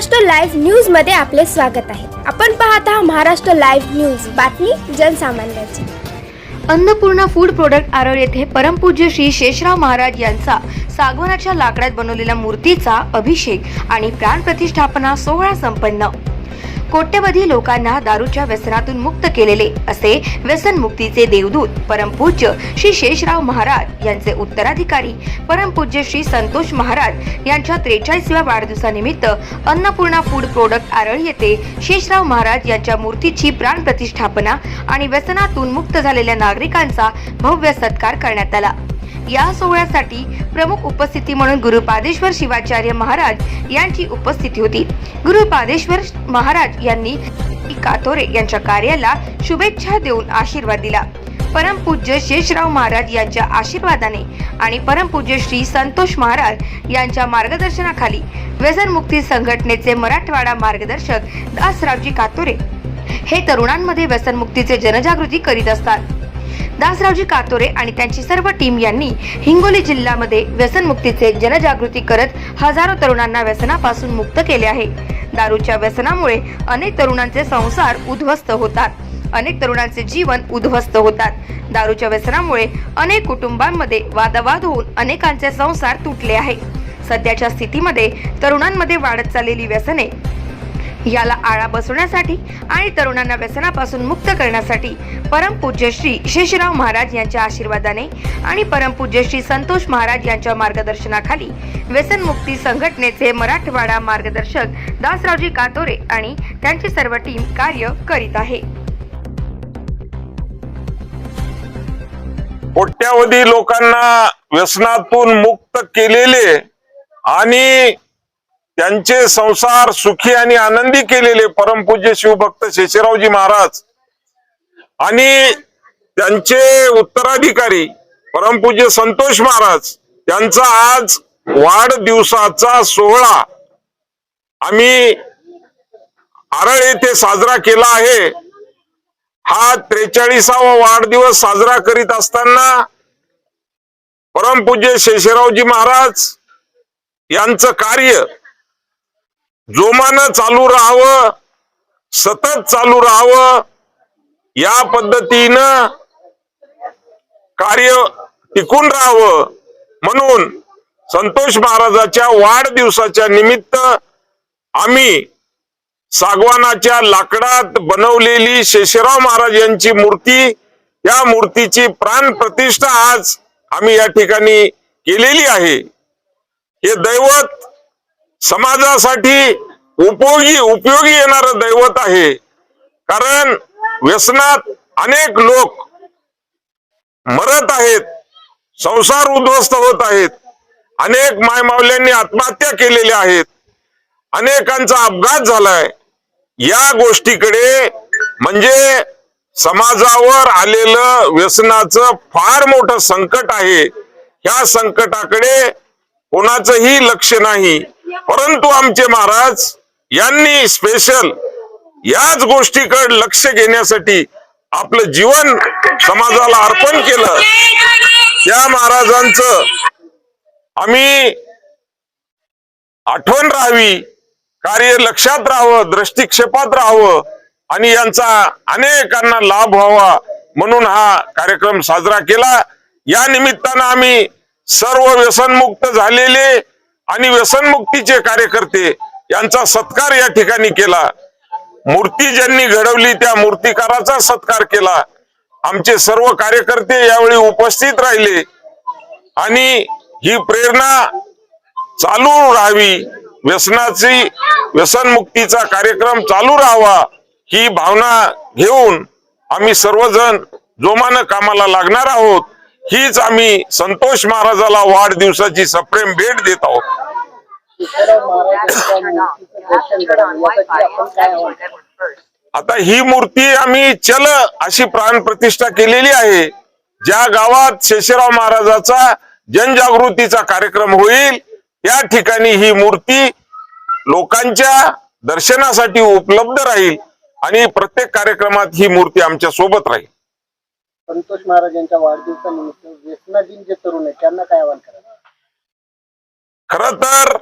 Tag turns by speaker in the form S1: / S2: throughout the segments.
S1: Maharashtra live न्यूजमध्ये आपले स्वागत आहे. आपण पाहत आहात महाराष्ट्र लाईव्ह न्यूज. बातमी जनसामान्यांची.
S2: अन्नपूर्णा फूड प्रोडक्ट आरळ येथे परमपूज्य श्री शेषराव महाराज यांचा सागवनाच्या लाकडात बनवलेल्या मूर्तीचा अभिषेक आणि प्राण प्रतिष्ठापना सोहळा संपन्न. कोट्यवधी लोकांना दारूच्या व्यसनातून मुक्त केलेले असे व्यसनमुक्तीचे देवदूत परमपूज्य श्री शेषराव महाराज यांचे उत्तराधिकारी परमपूज्य श्री संतोष महाराज यांच्या त्रेचाळीसव्या वाढदिवसानिमित्त अन्नपूर्णा फूड प्रोडक्ट आरळ येथे शेषराव महाराज यांच्या मूर्तीची प्राण प्रतिष्ठापना आणि व्यसनातून मुक्त झालेल्या नागरिकांचा भव्य सत्कार करण्यात आला. या सोहळ्यासाठी प्रमुख उपस्थिती म्हणून गुरुपादेश्वर शिवाचार्य महाराज यांची उपस्थिती होती. गुरुपादेश्वर महाराज यांनी कातोरे यांच्या कार्याला शुभेच्छा देऊन आशीर्वाद दिला. परमपूज्य शेषराव महाराज यांच्या आशीर्वादाने आणि परमपूज्य श्री संतोष महाराज यांच्या मार्गदर्शनाखाली व्यसनमुक्ती संघटनेचे मराठवाडा मार्गदर्शक दासरावजी कातोरे हे तरुणांमध्ये व्यसनमुक्तीचे जनजागृती करीत असतात. दासरावजी कातोरे आणि त्यांची सर्व टीम यांनी हिंगोली जिल्ह्यामध्ये व्यसनमुक्तीचे जनजागृती करत हजारो तरुणांना व्यसनापासून मुक्त केले आहे. दारूच्या व्यसनामुळे अनेक तरुणांचे संसार उद्ध्वस्त होतात. अनेक तरुणांचे जीवन उद्ध्वस्त होतात. दारूच्या व्यसनामुळे अनेक कुटुंबांमध्ये वादवाद होऊन अनेकांचे संसार तुटले आहे. सध्याच्या स्थितीमध्ये तरुणांमध्ये वाढत चाललेली व्यसने याला आळा बसवण्यासाठी आणि तरुणांना व्यसनापासून मुक्त करण्यासाठी परमपूज्य श्री शेषराव महाराज यांच्या आशीर्वादाने आणि परमपूज्य श्री संतोष महाराज यांच्या मार्गदर्शनाखाली व्यसनमुक्ती संघटनेचे मराठवाडा मार्गदर्शक दासरावजी कातोरे आणि त्यांची सर्व टीम कार्य करीत आहे.
S3: कोट्यावधी लोकांना व्यसनातून मुक्त केलेले आणि त्यांचे संसार सुखी आणि आनंदी केलेले परमपूज्य शिवभक्त शेषरावजी महाराज आणि त्यांचे उत्तराधिकारी परमपूज्य संतोष महाराज त्यांचा आज वाढदिवसाचा सोहळा आम्ही आरळ येथे साजरा केला आहे. हा त्रेचाळीसावा वाढदिवस साजरा करीत असताना परमपूज्य शेषरावजी महाराज यांचं कार्य जोमानं चालू राहावं सतत चालू राहावं या पद्धतीनं कार्य टिकून राहावं म्हणून संतोष महाराजाच्या वाढदिवसाच्या निमित्त आम्ही सागवानाच्या लाकडात बनवलेली शेषराव महाराज यांची मूर्ती या मूर्तीची प्राण प्रतिष्ठा आज आम्ही या ठिकाणी केलेली आहे. हे दैवत समाजासाठी उपयोगी उपयोगी येणार दैवत आहे. कारण व्यसनात अनेक लोक मरत आहेत संसार उद्ध्वस्त होत आहेत अनेक मायमावल्यांनी आत्महत्या केलेल्या आहेत अनेकांचा अपघात झालाय. या गोष्टीकडे म्हणजे समाजावर आलेलं व्यसनाचं फार मोठं संकट आहे. ह्या संकटाकडे कोणाचंही लक्ष नाही. परंतु आमचे महाराज यांनी स्पेशल याच गोष्टीकडे लक्ष घेण्यासाठी आपलं जीवन समाजाला अर्पण केलं. त्या महाराजांचं आम्ही आठवण राहावी कार्य लक्षात राहावं दृष्टिक्षेपात राहावं आणि यांचा अनेकांना लाभ व्हावा म्हणून हा कार्यक्रम साजरा केला. या निमित्तानं आम्ही सर्व व्यसनमुक्त झालेले आणि व्यसनमुक्तीचे कार्यकर्ते यांचा सत्कार या ठिकाणी केला. मूर्ती ज्यांनी घडवली त्या मूर्तिकाराचा सत्कार केला. आमचे सर्व कार्यकर्ते यावेळी उपस्थित राहिले. आणि ही प्रेरणा चालू राहावी. व्यसनाची व्यसनमुक्तीचा कार्यक्रम चालू राहावा ही भावना घेऊन आम्ही सर्वजण जोमानं कामाला लागणार आहोत. हीच आम्ही संतोष महाराजाला वाढदिवसाची सप्रेम भेट देत आहोत. आता ही मूर्ती आम्ही चल अशी प्राण प्रतिष्ठा केलेली आहे. ज्या गावात शेषराव महाराजाचा जनजागृतीचा कार्यक्रम होईल त्या ठिकाणी ही मूर्ती लोकांच्या दर्शनासाठी उपलब्ध राहील आणि प्रत्येक कार्यक्रमात ही मूर्ती आमच्यासोबत राहील.
S4: संतोष महाराजांच्या वाढदिवसानिमित्त व्यसनाधीन जे तरुण आहेत त्यांना काय आवाहन कराल?
S3: खर तर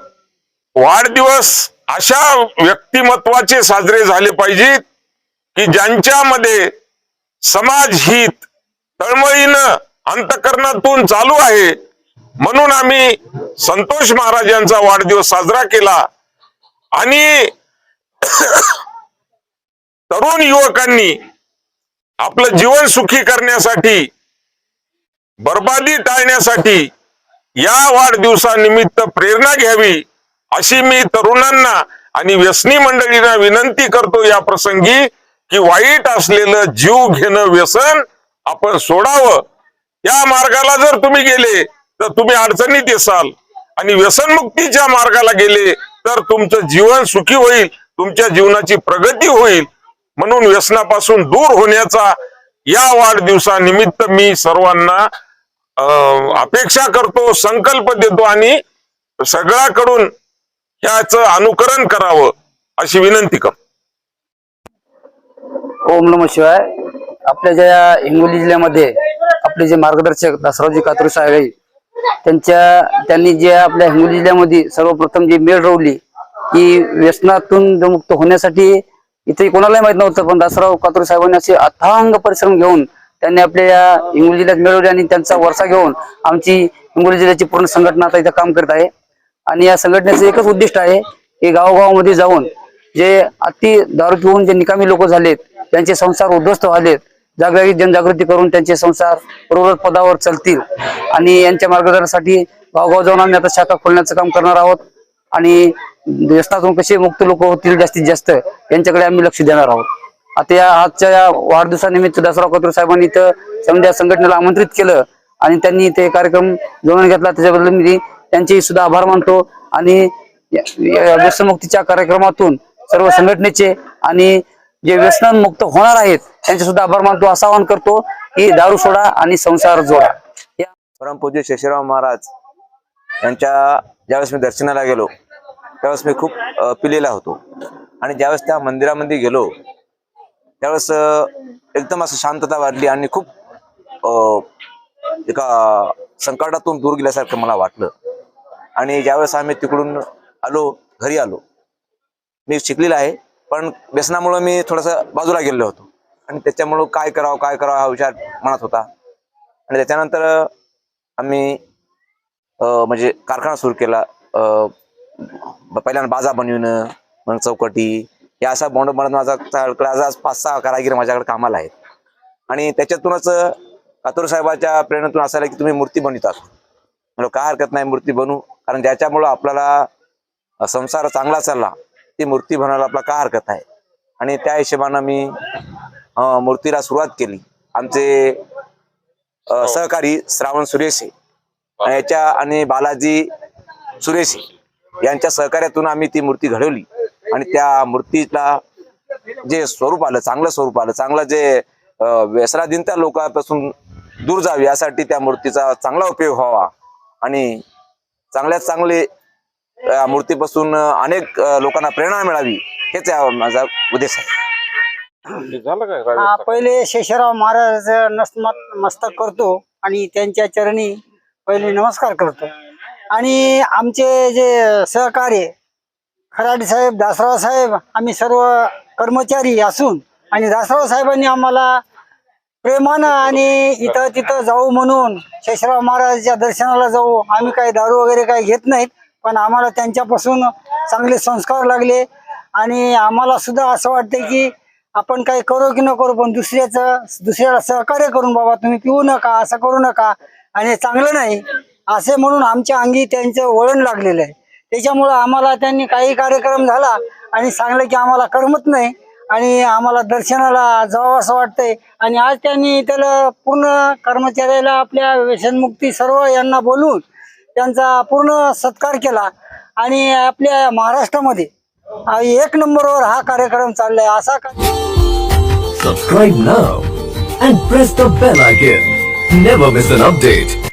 S3: वाढदिवस अशा व्यक्तिमत्वाचे साजरे झाले पाहिजेत की ज्यांच्यामध्ये समाज हित तळमळीनं अंतकरणातून चालू आहे. म्हणून आम्ही संतोष महाराज यांचा वाढदिवस साजरा केला. आणि तरुण युवकांनी आपलं जीवन सुखी करण्यासाठी बर्बादी टाळण्यासाठी या वाढदिवसानिमित्त प्रेरणा घ्यावी अशी मी तरुणांना आणि व्यसनी मंडळींना विनंती करतो या प्रसंगी की वाईट असलेलं जीव घेणं व्यसन आपण सोडावं. या मार्गाला जर तुम्ही गेले तर तुम्ही अडचणीत येसाल. आणि व्यसनमुक्तीच्या मार्गाला गेले तर तुमचं जीवन सुखी होईल तुमच्या जीवनाची प्रगती होईल. म्हणून व्यसनापासून दूर होण्याचा या वाढदिवसानिमित्त मी सर्वांना अपेक्षा करतो संकल्प देतो आणि सगळ्याकडून याचं अनुकरण करावं अशी विनंती करतो.
S5: ओम नम शिवाय. आपल्या ज्या हिंगोली जिल्ह्यामध्ये आपले जे मार्गदर्शक दासरावजी कातुरे साहेब आहे त्यांच्या त्यांनी जे आपल्या हिंगोली जिल्ह्यामध्ये सर्वप्रथम जी मेळ रोवली की व्यसनातून मुक्त होण्यासाठी इथे कोणालाही माहीत नव्हतं पण दासराव कातुरे साहेबांनी असे अथांग परिश्रम घेऊन त्यांनी आपल्या या हिंगोली जिल्ह्यात मिळवले आणि त्यांचा वरसा घेऊन आमची हिंगोली जिल्ह्याची पूर्ण संघटना आता इथं काम करत आहे. आणि या संघटनेचं एकच उद्दिष्ट आहे की गावोगावामध्ये जाऊन जे अति दारू पिऊन जे निकामी लोक झालेत त्यांचे संसार उद्ध्वस्त झालेत जागजागी जनजागृती करून त्यांचे संसार बरोबर पदावर चालतील. आणि यांच्या मार्गदर्शनासाठी गावगाव जाऊन आम्ही आता शाखा खोलण्याचं काम करणार आहोत. आणि व्यसनातून कसे मुक्त लोक होतील जास्तीत जास्त यांच्याकडे आम्ही लक्ष देणार आहोत. आता या आजच्या या वाढदिवसानिमित्त दासराव कत्र साहेबांनी इथं समजा संघटनेला आमंत्रित केलं आणि त्यांनी ते कार्यक्रम जोडून घेतला. त्याच्याबद्दल मी त्यांचे सुद्धा आभार मानतो आणि व्यसनमुक्तीच्या कार्यक्रमातून सर्व संघटनेचे आणि जे व्यसनमुक्त होणार आहेत त्यांचे सुद्धा आभार मानतो. असं आवाहन करतो की दारू सोडा आणि संसार जोडा. या
S6: परमपूज्य शेषराव महाराज यांच्या ज्यावेळेस मी दर्शनाला गेलो त्यावेळेस मी खूप पिलेला होतो. आणि ज्यावेळेस त्या मंदिरामध्ये गेलो त्यावेळेस एकदम असं शांतता वाढली आणि खूप एका संकटातून दूर गेल्यासारखं मला वाटलं. आणि ज्यावेळेस आम्ही तिकडून आलो घरी आलो मी शिकलेला आहे पण व्यसनामुळं मी थोडंसं बाजूला गेलेलो होतो. आणि त्याच्यामुळं काय करावं काय करावं हा विचार मनात होता. आणि त्याच्यानंतर आम्ही म्हणजे कारखाना सुरू केला. पहिल्यांदा बाजा बनविणं मग चौकटी या असा बोंड बनत माझा पाच सहा कारागीर माझ्याकडे कामाला आहेत. आणि त्याच्यातूनच कातूर साहेबाच्या प्रेरणेतून असायला की तुम्ही मूर्ती बनवितात. म्हणलं काय हरकत नाही मूर्ती बनवू कारण ज्याच्यामुळं आपल्याला संसार चांगला चालला. ती मूर्ती बनवायला आपला काय हरकत आहे आणि त्या हिशोबानं मी मूर्तीला सुरुवात केली. आमचे अ, सहकारी श्रावण सुरेशे याच्या आणि बालाजी सुरेशे यांच्या सहकार्यातून आम्ही ती मूर्ती घडवली. आणि त्या मूर्तीला जे स्वरूप आलं चांगलं स्वरूप आलं चांगलं जे अ, व्यसनाधीनता लोकांपासून दूर जावी यासाठी त्या मूर्तीचा चांगला उपयोग व्हावा. आणि चांगल्यात चांगले या मूर्तीपासून अनेक लोकांना प्रेरणा मिळावी हेच या माझा उद्देश आहे.
S7: हा पहिले शेषराव महाराज नसमत मस्तक करतो आणि त्यांच्या चरणी पहिले नमस्कार करतो. आणि आमचे जे सहकार्य खराडे साहेब दासराव साहेब आम्ही सर्व कर्मचारी असून आणि दासराव साहेबांनी आम्हाला प्रेमानं आणि इथं तिथं जाऊ म्हणून शेषराव महाराजांच्या दर्शनाला जाऊ. आम्ही काही दारू वगैरे काही घेत नाहीत पण आम्हाला त्यांच्यापासून चांगले संस्कार लागले. आणि आम्हाला सुद्धा असं वाटते की आपण काही करू की न करू पण दुसऱ्याचं दुसऱ्याला सहकार्य करून बाबा तुम्ही पिऊ नका असं करू नका. आणि चांगलं नाही. असे म्हणून आमच्या अंगी त्यांचं वळण लागलेलं आहे त्याच्यामुळं आम्हाला त्यांनी काही कार्यक्रम झाला आणि सांगलं की आम्हाला करमत नाही आणि आम्हाला दर्शनाला जावं असं वाटतंय आणि आज त्यांनी त्याला पूर्ण कर्मचाऱ्याला आपल्या व्यसनमुक्ती सर्व यांना बोलून त्यांचा पूर्ण सत्कार केला आणि आपल्या महाराष्ट्रामध्ये एक नंबरवर हा कार्यक्रम चाललाय असा subscribe
S8: now and press the bell bell icon. Never miss an.